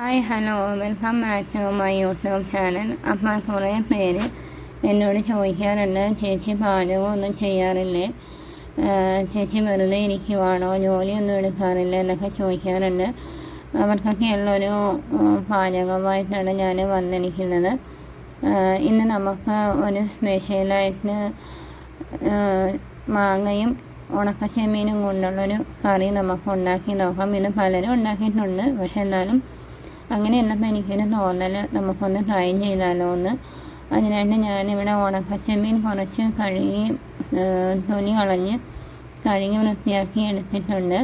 Hi hello welcome back to my YouTube channel അപ്പം കുറേ പേര് എന്നോട് ചോദിക്കാറുണ്ട് ചേച്ചി പാചകം ഒന്നും ചെയ്യാറില്ലേ? ചേച്ചി വെറുതെ ഇരിക്കുവാണോ? ജോലിയൊന്നും എടുക്കാറില്ല? എന്നൊക്കെ ചോദിക്കാറുണ്ട്. അവർക്കൊക്കെയുള്ളൊരു പാചകമായിട്ടാണ് ഞാൻ വന്നിരിക്കുന്നത്. ഇന്ന് നമുക്ക് ഒരു സ്പെഷ്യലായിട്ട് മാങ്ങയും ഉണക്കച്ചെമ്മീനും കൊണ്ടുള്ളൊരു കറി നമുക്ക് ഉണ്ടാക്കി നോക്കാം. ഇത് പലരും ഉണ്ടാക്കിയിട്ടുണ്ട് പക്ഷെ എന്നാലും അങ്ങനെ എനിക്കൊരു തോന്നൽ നമുക്കൊന്ന് ട്രൈ ചെയ്താലോ എന്ന് അതിനായിട്ട് ഞാനിവിടെ ഉണക്കച്ചെമ്മീൻ കുറച്ച് കഴുകി തൊലി കളഞ്ഞ് കഴുകി വൃത്തിയാക്കി എടുത്തിട്ടുണ്ട്.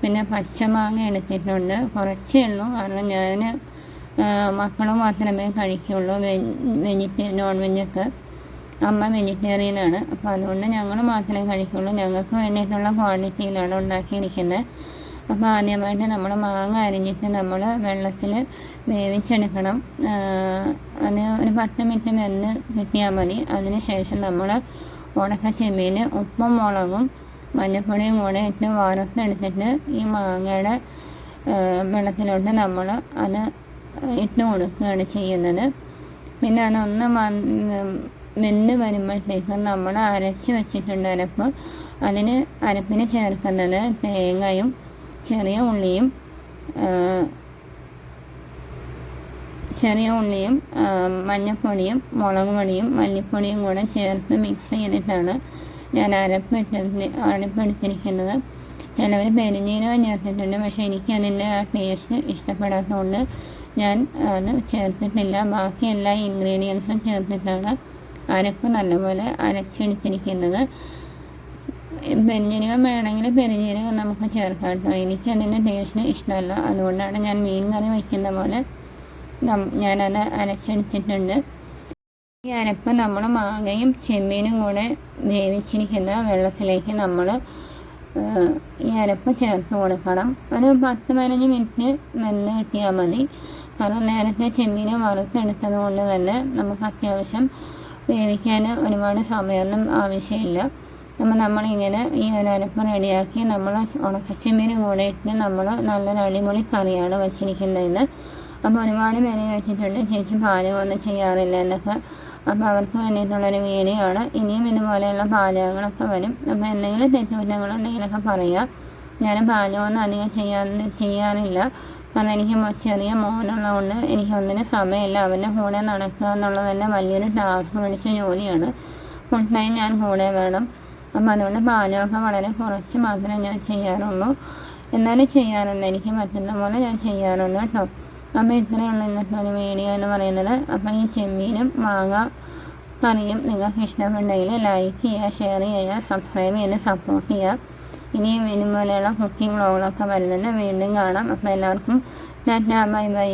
പിന്നെ പച്ചമാങ്ങ എടുത്തിട്ടുണ്ട്. കുറച്ചേ ഉള്ളൂ. കാരണം ഞാൻ മക്കൾ മാത്രമേ കഴിക്കുള്ളൂ വെജിറ്റേ നോൺ വെജൊക്കെ അമ്മ വെജിറ്റേറിയനാണ്. അപ്പോൾ അതുകൊണ്ട് ഞങ്ങൾ മാത്രമേ കഴിക്കുള്ളൂ. ഞങ്ങൾക്ക് വേണ്ടിയിട്ടുള്ള ക്വാണ്ടിറ്റിയിലാണ് ഉണ്ടാക്കിയിരിക്കുന്നത് അപ്പോൾ ആദ്യമായിട്ട് നമ്മൾ മാങ്ങ അരിഞ്ഞിട്ട് നമ്മൾ വെള്ളത്തിൽ വേവിച്ചെടുക്കണം. അത് ഒരു പത്ത് മിനിറ്റ് വെന്ന് കിട്ടിയാൽ മതി. അതിന് ശേഷം നമ്മൾ ഉണക്ക ചെമ്മീൻ ഉപ്പും മുളകും മഞ്ഞൾപ്പൊടിയും കൂടെ ഇട്ട് വറുത്തെടുത്തിട്ട് ഈ മാങ്ങയുടെ വെള്ളത്തിലോട്ട് നമ്മൾ അത് ഇട്ട് കൊടുക്കുകയാണ് ചെയ്യുന്നത്. പിന്നെ അതൊന്ന് വെന്ത് വരുമ്പോഴത്തേക്കും നമ്മൾ അരച്ച് വെച്ചിട്ടുണ്ട് അരപ്പ് അതിന് അരപ്പിന് ചേർക്കുന്നത് തേങ്ങയും ചെറിയ ഉള്ളിയും ചെറിയ ഉള്ളിയും മഞ്ഞൾപ്പൊടിയും മുളക് പൊടിയും മല്ലിപ്പൊടിയും കൂടെ ചേർത്ത് മിക്സ് ചെയ്തിട്ടാണ് ഞാൻ അരപ്പിട്ട് അരപ്പെടുത്തിരിക്കുന്നത് ചിലവർ പെരുജീരകം ചേർത്തിട്ടുണ്ട് പക്ഷേ എനിക്ക് അതിന്റെ ആ ടേസ്റ്റ് ഇഷ്ടപ്പെടാത്തതുകൊണ്ട് ഞാൻ അത് ചേർത്തിട്ടില്ല. ബാക്കി എല്ലാ ഇൻഗ്രീഡിയൻസും ചേർത്തിട്ടാണ് അരപ്പ് നല്ലപോലെ അരച്ചെടുത്തിരിക്കുന്നത്. പെരിഞ്ജീരകം വേണമെങ്കിൽ പെരിഞ്ജീരകം നമുക്ക് ചേർക്കാം കേട്ടോ. എനിക്ക് അതിന്റെ ടേസ്റ്റ് ഇഷ്ടമല്ല. അതുകൊണ്ടാണ് ഞാൻ മീൻ കറി വയ്ക്കുന്ന പോലെ ഞാനത് അരച്ചെടുത്തിട്ടുണ്ട്. ഈ അരപ്പ് നമ്മൾ മാങ്ങയും ചെമ്മീനും കൂടെ വേവിച്ചിരിക്കുന്ന വെള്ളത്തിലേക്ക് നമ്മൾ ഈ അരപ്പ് ചേർത്ത് കൊടുക്കണം. ഒരു പത്ത് പതിനഞ്ച് മിനിറ്റ് വെന്ത് കിട്ടിയാൽ മതി. കാരണം നേരത്തെ ചെമ്മീൻ വറുത്തെടുത്തത് കൊണ്ട് തന്നെ നമുക്ക് അത്യാവശ്യം വേവിക്കാൻ ഒരുപാട് സമയമൊന്നും ആവശ്യമില്ല. അപ്പോൾ നമ്മളിങ്ങനെ ഈ ഒരു റെഡിയാക്കി നമ്മൾ ഉണക്കച്ചെമ്മീനും കൂടെ ഇട്ട് നമ്മൾ നല്ലൊരു അടിപൊളി കറിയാണ് വച്ചിരിക്കുന്നതെന്ന്. അപ്പോൾ ഒരുപാട് പേര് വെച്ചിട്ടുണ്ട് ചേച്ചി പാചകമൊന്നും ചെയ്യാറില്ല എന്നൊക്കെ. അപ്പോൾ അവർക്ക് വേണ്ടിയിട്ടുള്ളൊരു വീഡിയോ ആണ് ഇനിയും ഇതുപോലെയുള്ള പാചകങ്ങളൊക്കെ വരും. അപ്പോൾ എന്തെങ്കിലും തെറ്റുകുറ്റങ്ങളുണ്ടെങ്കിലൊക്കെ പറയാം. ഞാൻ പാചകമൊന്നും അധികം ചെയ്യാൻ ചെയ്യാറില്ല. കാരണം എനിക്ക് ചെറിയ മോനുള്ളതുകൊണ്ട് എനിക്കൊന്നിനും സമയമില്ല. അവന്റെ കൂടെ നടക്കുക എന്നുള്ളത് തന്നെ വലിയൊരു ടാസ്ക് പിടിച്ച ജോലിയാണ്. ഫുൾ ടൈം ഞാൻ കൂടെ വേണം. അപ്പം അതുകൊണ്ട് പാചകമൊക്കെ വളരെ കുറച്ച് മാത്രമേ ഞാൻ ചെയ്യാറുള്ളൂ. എന്നാലും ചെയ്യാറുണ്ട് എനിക്ക് പറ്റുന്ന പോലെ ഞാൻ ചെയ്യാറുണ്ട് കേട്ടോ. അപ്പോൾ ഇത്രയുള്ള ഇന്നത്തെ ഒരു വീഡിയോ എന്ന് പറയുന്നത്. അപ്പം ഈ ചെമ്മീനും മാങ്ങ കറിയും നിങ്ങൾക്ക് ഇഷ്ടമുണ്ടെങ്കിൽ ലൈക്ക് ചെയ്യുക ഷെയർ ചെയ്യുക സബ്സ്ക്രൈബ് ചെയ്ത് സപ്പോർട്ട് ചെയ്യുക. ഇനിയും ഇതുപോലെയുള്ള കുക്കിംഗ് വ്ളോഗുകളൊക്കെ വരുന്നുണ്ട്. വീണ്ടും കാണാം. അപ്പോൾ എല്ലാവർക്കും ടാറ്റാ ബൈ ബൈ.